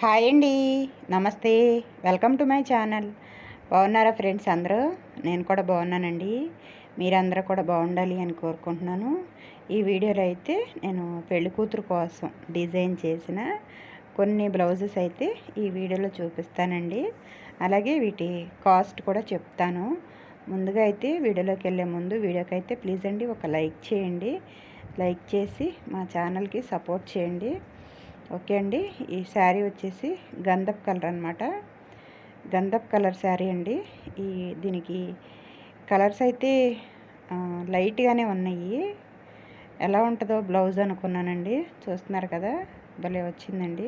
Hi అండి. నమస్తే. Welcome to my channel. బాగున్నారా ఫ్రెండ్స్ అందరూ? నేను కూడా బాగున్నానండి. మీరందరూ కూడా బాగుండాలి అని కోరుకుంటున్నాను. ఈ వీడియోలో అయితే నేను పెళ్ళి కూతురు కోసం డిజైన్ చేసిన కొన్ని బ్లౌజెస్ అయితే ఈ వీడియోలో చూపిస్తానండి. అలాగే వీటి కాస్ట్ కూడా చెప్తాను. ముందుగా అయితే వీడియోలోకి వెళ్ళే ముందు వీడియోకి అయితే ప్లీజ్ అండి ఒక లైక్ చేయండి. లైక్ చేసి మా ఛానల్కి సపోర్ట్ చేయండి. ఓకే అండి. ఈ శారీ వచ్చేసి గంధప్ కలర్ అనమాట గంధప్ కలర్ శారీ అండి. ఈ దీనికి కలర్స్ అయితే లైట్గానే ఉన్నాయి. ఎలా ఉంటుందో బ్లౌజ్ అనుకున్నానండి. చూస్తున్నారు కదా భలే వచ్చిందండి.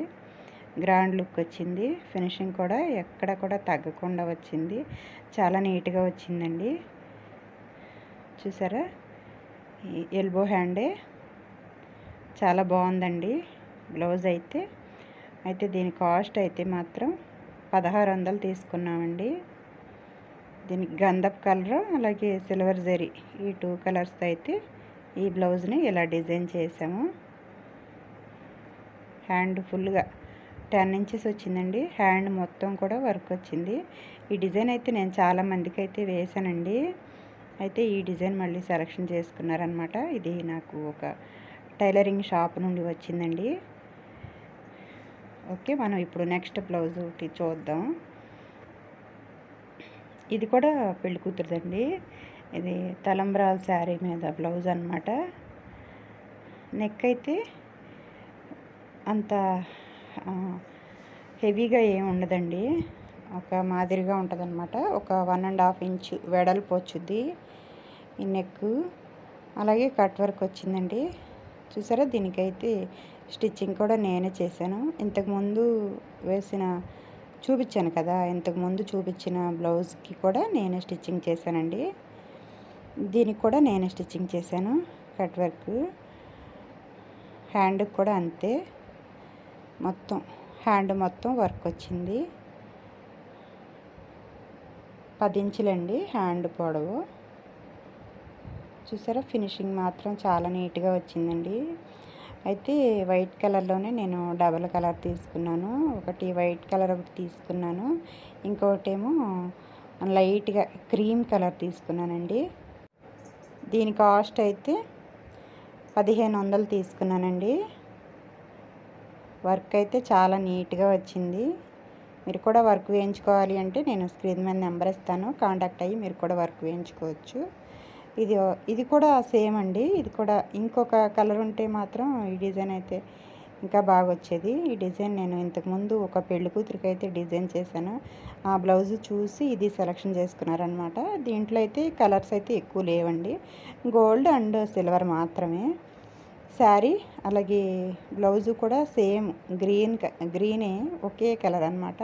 గ్రాండ్ లుక్ వచ్చింది. ఫినిషింగ్ కూడా ఎక్కడ కూడా తగ్గకుండా వచ్చింది. చాలా నీట్గా వచ్చిందండి. చూసారా? ఎల్బో హ్యాండే. చాలా బాగుందండి. బ్లౌజ్ అయితే అయితే దీని కాస్ట్ అయితే మాత్రం పదహారు వందలు తీసుకున్నామండి. దీనికి గంధప్ కలర్ అలాగే సిల్వర్ జరీ ఈ టూ కలర్స్ అయితే ఈ బ్లౌజ్ని ఇలా డిజైన్ చేసాము. హ్యాండ్ ఫుల్గా టెన్ ఇంచెస్ వచ్చిందండి. హ్యాండ్ మొత్తం కూడా వర్క్ వచ్చింది. ఈ డిజైన్ అయితే నేను చాలా మందికి అయితే వేసానండి. అయితే ఈ డిజైన్ మళ్ళీ సెలెక్షన్ చేసుకున్నారనమాట ఇది నాకు ఒక టైలరింగ్ షాప్ నుండి వచ్చిందండి. ఓకే మనం ఇప్పుడు నెక్స్ట్ బ్లౌజ్ ఒకటి చూద్దాం. ఇది కూడా పెళ్ళి కూతురుదండి. ఇది తలంబ్రాల శారీ మీద బ్లౌజ్ అనమాట నెక్ అయితే అంత హెవీగా ఏమి ఉండదండి. ఒక మాదిరిగా ఉంటుందన్నమాట. ఒక వన్ అండ్ హాఫ్ ఇంచ్ వెడల్పు వచ్చింది ఈ నెక్ అలాగే కట్ వర్క్ వచ్చిందండి. చూసారా? దీనికైతే స్టిచ్చింగ్ కూడా నేనే చేశాను. ఇంతకుముందు వేసిన చూపించాను కదా ఇంతకుముందు చూపించిన బ్లౌజ్కి కూడా నేనే స్టిచ్చింగ్ చేశానండి. దీనికి కూడా నేనే స్టిచ్చింగ్ చేశాను కట్ వర్క్. హ్యాండ్కి కూడా అంతే. మొత్తం హ్యాండ్ మొత్తం వర్క్ వచ్చింది. పది ఇంచులండి హ్యాండ్ పొడవు. చూసారా ఫినిషింగ్ మాత్రం చాలా నీట్గా వచ్చిందండి. అయితే వైట్ కలర్లోనే నేను డబల్ కలర్ తీసుకున్నాను. ఒకటి వైట్ కలర్ ఒకటి తీసుకున్నాను. ఇంకోటి ఏమో లైట్గా క్రీమ్ కలర్ తీసుకున్నానండి. దీని కాస్ట్ అయితే పదిహేను వందలు తీసుకున్నానండి. వర్క్ అయితే చాలా నీట్గా వచ్చింది. మీరు కూడా వర్క్ వేయించుకోవాలి అంటే నేను స్క్రీన్ మీద నెంబర్ ఇస్తాను. కాంటాక్ట్ అయ్యి మీరు కూడా వర్క్ వేయించుకోవచ్చు. ఇది ఇది కూడా సేమ్ అండి. ఇది కూడా ఇంకొక కలర్ ఉంటే మాత్రం ఈ డిజైన్ అయితే ఇంకా బాగా వచ్చేది ఈ డిజైన్ నేను ఇంతకుముందు ఒక పెళ్ళి కూతురికి అయితే డిజైన్ చేశాను. ఆ బ్లౌజ్ చూసి ఇది సెలెక్షన్ చేసుకున్నారనమాట దీంట్లో అయితే కలర్స్ అయితే ఎక్కువ లేవండి. గోల్డ్ అండ్ సిల్వర్ మాత్రమే. శారీ అలాగే బ్లౌజు కూడా సేమ్ గ్రీన్ గ్రీనే ఒకే కలర్ అనమాట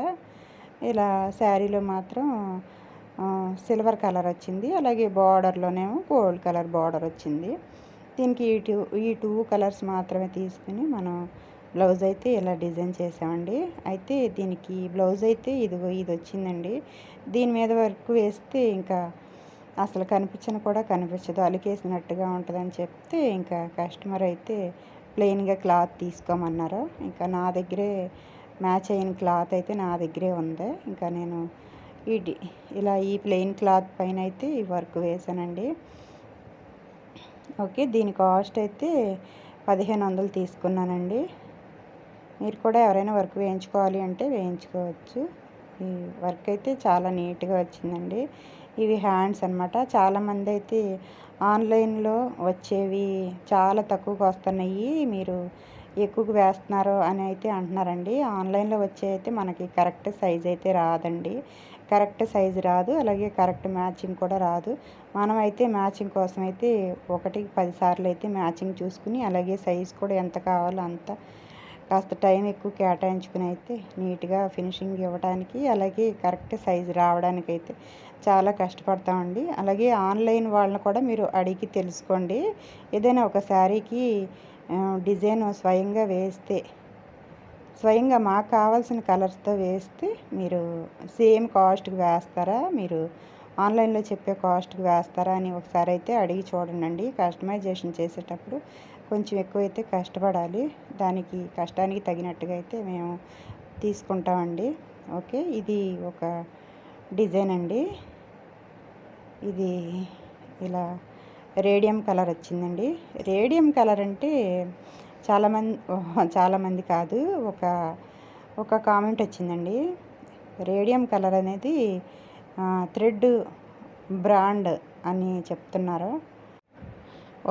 ఇలా శారీలో మాత్రం సిల్వర్ కలర్ వచ్చింది. అలాగే బార్డర్లోనేమో గోల్డ్ కలర్ బార్డర్ వచ్చింది. దీనికి ఈ టూ ఈ టూ కలర్స్ మాత్రమే తీసుకుని మనం బ్లౌజ్ అయితే ఇలా డిజైన్ చేసామండి. అయితే దీనికి బ్లౌజ్ అయితే ఇదిగో ఇది వచ్చిందండి. దీని మీద వర్క్ వేస్తే ఇంకా అసలు కనిపించను కూడా కనిపించదు. అలికేసినట్టుగా ఉంటుందని చెప్తే ఇంకా కస్టమర్ అయితే ప్లెయిన్గా క్లాత్ తీసుకోమన్నారు. ఇంకా నా దగ్గరే మ్యాచ్ అయిన క్లాత్ అయితే నా దగ్గరే ఉంది. ఇంకా నేను ఈ ఇలా ఈ ప్లెయిన్ క్లాత్ పైన అయితే ఈ వర్క్ వేసానండి. ఓకే దీని కాస్ట్ అయితే పదిహేను వందలు తీసుకున్నానండి. మీరు కూడా ఎవరైనా వర్క్ వేయించుకోవాలి అంటే వేయించుకోవచ్చు. ఈ వర్క్ అయితే చాలా నీట్గా వచ్చిందండి. ఇవి హ్యాండ్స్ అనమాట చాలామంది అయితే ఆన్లైన్లో వచ్చేవి చాలా తక్కువగా వస్తున్నాయి. మీరు ఎక్కువగా వేస్తున్నారు అని అయితే అంటున్నారండి. ఆన్లైన్లో వచ్చే అయితే మనకి కరెక్ట్ సైజ్ అయితే రాదండి. కరెక్ట్ సైజు రాదు అలాగే కరెక్ట్ మ్యాచింగ్ కూడా రాదు. మనం అయితే మ్యాచింగ్ కోసం అయితే ఒకటి పదిసార్లు అయితే మ్యాచింగ్ చూసుకుని అలాగే సైజ్ కూడా ఎంత కావాలో అంత కాస్త టైం ఎక్కువ కేటాయించుకుని అయితే నీట్గా ఫినిషింగ్ ఇవ్వడానికి అలాగే కరెక్ట్ సైజు రావడానికి అయితే చాలా కష్టపడతామండి. అలాగే ఆన్లైన్ వాళ్ళని కూడా మీరు అడిగి తెలుసుకోండి. ఏదైనా ఒక శారీకి డిజైన్ స్వయంగా వేస్తే స్వయంగా మాకు కావాల్సిన కలర్స్తో వేస్తే మీరు సేమ్ కాస్ట్కి వేస్తారా? మీరు ఆన్లైన్లో చెప్పే కాస్ట్కి వేస్తారా అని ఒకసారి అయితే అడిగి చూడండి కస్టమైజేషన్ చేసేటప్పుడు కొంచెం ఎక్కువైతే కష్టపడాలి. దానికి కష్టానికి తగినట్టుగా అయితే మేము తీసుకుంటామండి. ఓకే? ఇది ఒక డిజైన్ అండి. ఇది ఇలా రేడియం కలర్ వచ్చిందండి. రేడియం కలర్ అంటే చాలామంది చాలామంది కాదు. ఒక ఒక కామెంట్ వచ్చిందండి. రేడియం కలర్ అనేది థ్రెడ్ బ్రాండ్ అని చెప్తున్నారు.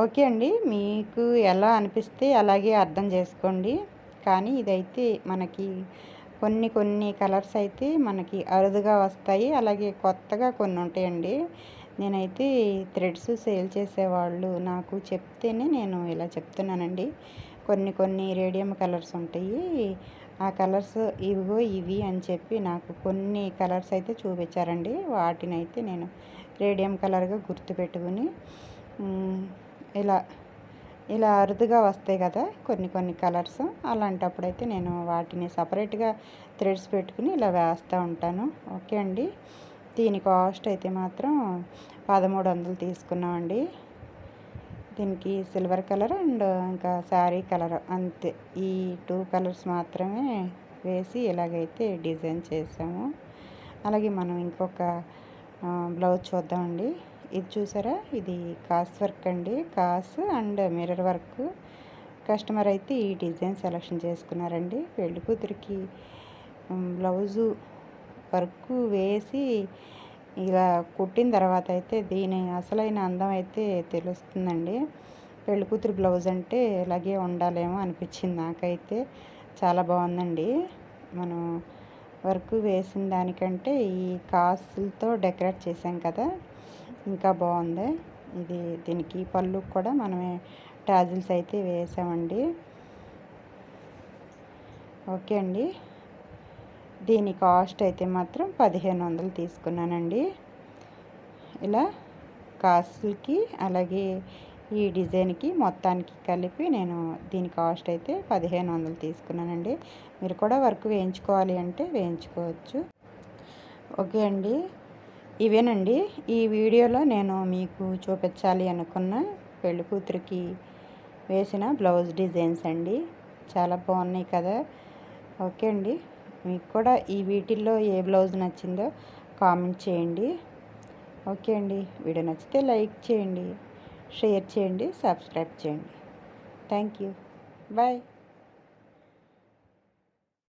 ఓకే అండి. మీకు ఎలా అనిపిస్తే అలాగే అర్థం చేసుకోండి. కానీ ఇదైతే మనకి కొన్ని కొన్ని కలర్స్ అయితే మనకి అరుదుగా వస్తాయి. అలాగే కొత్తగా కొన్ని ఉంటాయండి. నేనైతే థ్రెడ్స్ సేల్ చేసేవాళ్ళు నాకు చెప్తేనే నేను ఇలా చెప్తున్నానండి. కొన్ని కొన్ని రేడియం కలర్స్ ఉంటాయి. ఆ కలర్స్ ఇవిగో ఇవి అని చెప్పి నాకు కొన్ని కలర్స్ అయితే చూపించారండి. వాటిని అయితే నేను రేడియం కలర్గా గుర్తుపెట్టుకుని ఇలా ఇలా అరుదుగా వస్తాయి కదా కొన్ని కొన్ని కలర్స్. అలాంటప్పుడు అయితే నేను వాటిని సపరేట్గా థ్రెడ్స్ పెట్టుకుని ఇలా వేస్తూ ఉంటాను. ఓకే అండి? దీని కాస్ట్ అయితే మాత్రం పదమూడు వందలు తీసుకున్నామండి. దీనికి సిల్వర్ కలర్ అండ్ ఇంకా శారీ కలర్ అంతే. ఈ టూ కలర్స్ మాత్రమే వేసి ఇలాగైతే డిజైన్ చేసాము. అలాగే మనం ఇంకొక బ్లౌజ్ చూద్దామండి. ఇది చూసారా? ఇది కాస్ వర్క్ అండి. కాస్ అండ్ మిర్రర్ వర్క్. కస్టమర్ అయితే ఈ డిజైన్ సెలక్షన్ చేసుకున్నారండి. పెళ్ళి కూతురికి బ్లౌజు వర్క్ వేసి ఇలా కుట్టిన తర్వాత అయితే దీని అసలైన అందం అయితే తెలుస్తుందండి. పెళ్ళి కూతురు బ్లౌజ్ అంటే ఇలాగే ఉండాలేమో అనిపించింది నాకైతే. చాలా బాగుందండి. మనం వర్క్ వేసిన దానికంటే ఈ కాసులతో డెకరేట్ చేసాం కదా ఇంకా బాగుంది. ఇది దీనికి పళ్ళు కూడా మనమే టాజిల్స్ అయితే వేసామండి. ఓకే అండి. దీని కాస్ట్ అయితే మాత్రం పదిహేను వందలు తీసుకున్నానండి. ఇలా కాస్ట్కి అలాగే ఈ డిజైన్కి మొత్తానికి కలిపి నేను దీని కాస్ట్ అయితే పదిహేను వందలు తీసుకున్నానండి. మీరు కూడా వర్క్ వేయించుకోవాలి అంటే వేయించుకోవచ్చు. ఓకే అండి. ఇవేనండి. ఈ వీడియోలో నేను మీకు చూపించాలి అనుకున్న పెళ్ళి కూతురికి వేసిన బ్లౌజ్ డిజైన్స్ అండి. చాలా బాగున్నాయి కదా. ఓకే అండి. మీకు కూడా ఈ వీటిల్లో ఏ బ్లౌజ్ నచ్చిందో కామెంట్ చేయండి. ఓకే అండి. వీడియో నచ్చితే లైక్ చేయండి షేర్ చేయండి సబ్స్క్రైబ్ చేయండి. Thank you. బాయ్.